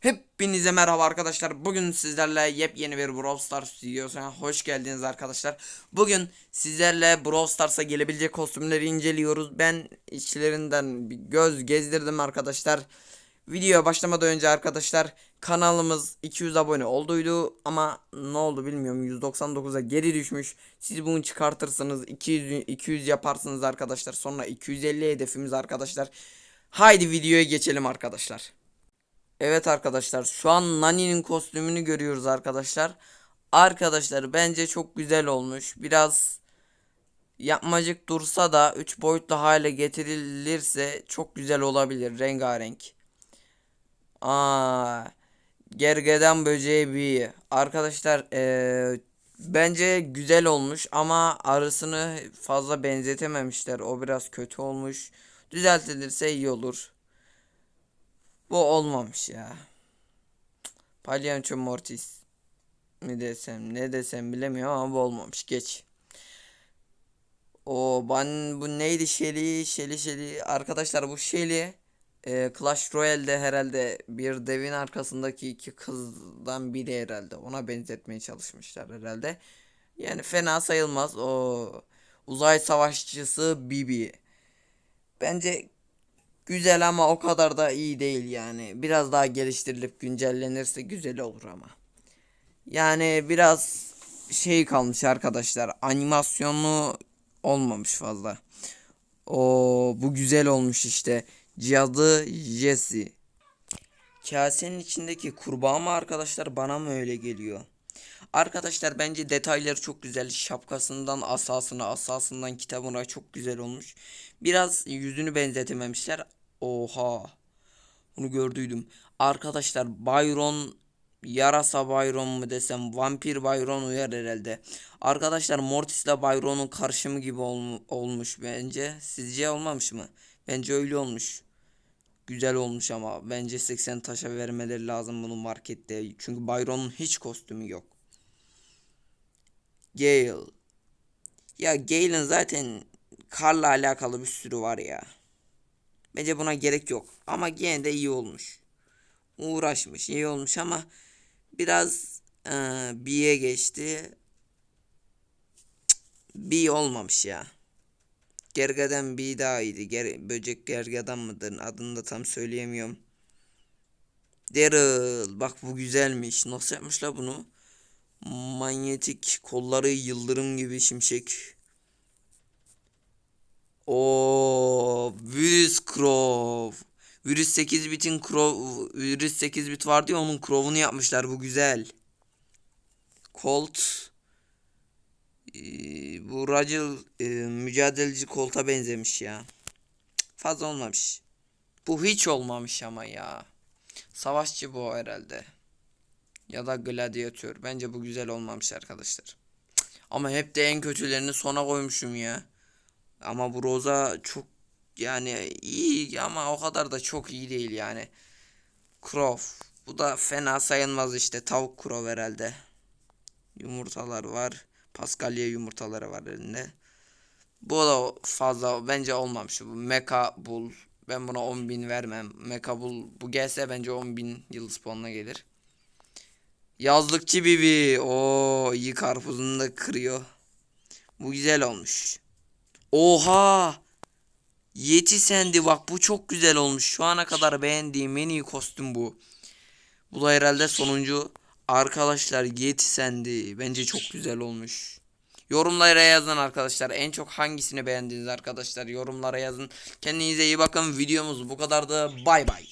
Hepinize merhaba arkadaşlar. Bugün sizlerle yepyeni bir Brawl Stars videosuna hoş geldiniz arkadaşlar. Bugün sizlerle Brawl Stars'a gelebilecek kostümleri inceliyoruz. Ben içlerinden bir göz gezdirdim arkadaşlar. Videoya başlamadan önce arkadaşlar kanalımız 200 abone olduydu ama ne oldu bilmiyorum 199'a geri düşmüş. Siz bunu çıkartırsınız 200 200 yaparsınız arkadaşlar. Sonra 250 hedefimiz arkadaşlar. Haydi videoya geçelim arkadaşlar. Evet arkadaşlar şu an Nani'nin kostümünü görüyoruz arkadaşlar. Arkadaşlar bence çok güzel olmuş. Biraz yapmacık dursa da 3 boyutlu hale getirilirse çok güzel olabilir. Rengarenk. Aa, gergedan böceği bir. Arkadaşlar eee, bence güzel olmuş ama arısını fazla benzetememişler. O biraz kötü olmuş. Düzeltilirse iyi olur. Bu olmamış ya. Palyaço Mortis mi desem ne desem bilemiyorum ama bu olmamış. Geç. O ben bu neydi Shelly Shelly Shelly arkadaşlar bu Shelly e, Clash Royale'de herhalde bir devin arkasındaki iki kızdan biri herhalde ona benzetmeye çalışmışlar herhalde. Yani fena sayılmaz o uzay savaşçısı Bibi. Bence Güzel ama o kadar da iyi değil yani. Biraz daha geliştirilip güncellenirse güzel olur ama. Yani biraz şey kalmış arkadaşlar. Animasyonu olmamış fazla. O bu güzel olmuş işte. Cadı Jesse. Kasenin içindeki kurbağa mı arkadaşlar bana mı öyle geliyor? Arkadaşlar bence detayları çok güzel. Şapkasından asasına, asasından kitabına çok güzel olmuş. Biraz yüzünü benzetememişler. Oha. Bunu gördüydüm. Arkadaşlar Byron Yarasa Byron mu desem Vampir Byron uyar herhalde. Arkadaşlar Mortis ile Byron'un karışımı gibi ol- olmuş bence. Sizce olmamış mı? Bence öyle olmuş. Güzel olmuş ama bence 80 taşa vermeleri lazım bunu markette. Çünkü Byron'un hiç kostümü yok. Gale. Ya Gale'ın zaten karla alakalı bir sürü var ya. Bence buna gerek yok. Ama gene de iyi olmuş. Uğraşmış, iyi olmuş ama biraz e, B'ye geçti. B olmamış ya. Gergedan B daha iyiydi. Ger böcek gergedan mıdır? Adını da tam söyleyemiyorum. Daryl. Bak bu güzelmiş. Nasıl yapmışlar bunu? Manyetik kolları yıldırım gibi şimşek. O Virüs Crow. Virüs 8 bitin Crow Virüs 8 bit vardı ya onun Crow'unu yapmışlar bu güzel. Colt ee, bu Racil e, mücadeleci Colt'a benzemiş ya. Fazla olmamış. Bu hiç olmamış ama ya. Savaşçı bu herhalde. Ya da gladyatör. Bence bu güzel olmamış arkadaşlar. Ama hep de en kötülerini sona koymuşum ya. Ama bu Roza çok yani iyi ama o kadar da çok iyi değil yani. Crow. Bu da fena sayılmaz işte. Tavuk Crow herhalde. Yumurtalar var. Paskalya yumurtaları var elinde. Bu da fazla bence olmamış. Bu Mecha Bull. Ben buna 10.000 vermem. Mecha Bull bu gelse bence 10.000 yıldız puanına gelir. Yazlıkçı Bibi. O iyi karpuzunu da kırıyor. Bu güzel olmuş. Oha! Yeti sendi bak bu çok güzel olmuş. Şu ana kadar beğendiğim en iyi kostüm bu. Bu da herhalde sonuncu. Arkadaşlar Yeti sendi. Bence çok güzel olmuş. Yorumlara yazın arkadaşlar. En çok hangisini beğendiniz arkadaşlar? Yorumlara yazın. Kendinize iyi bakın. Videomuz bu kadardı. Bay bay.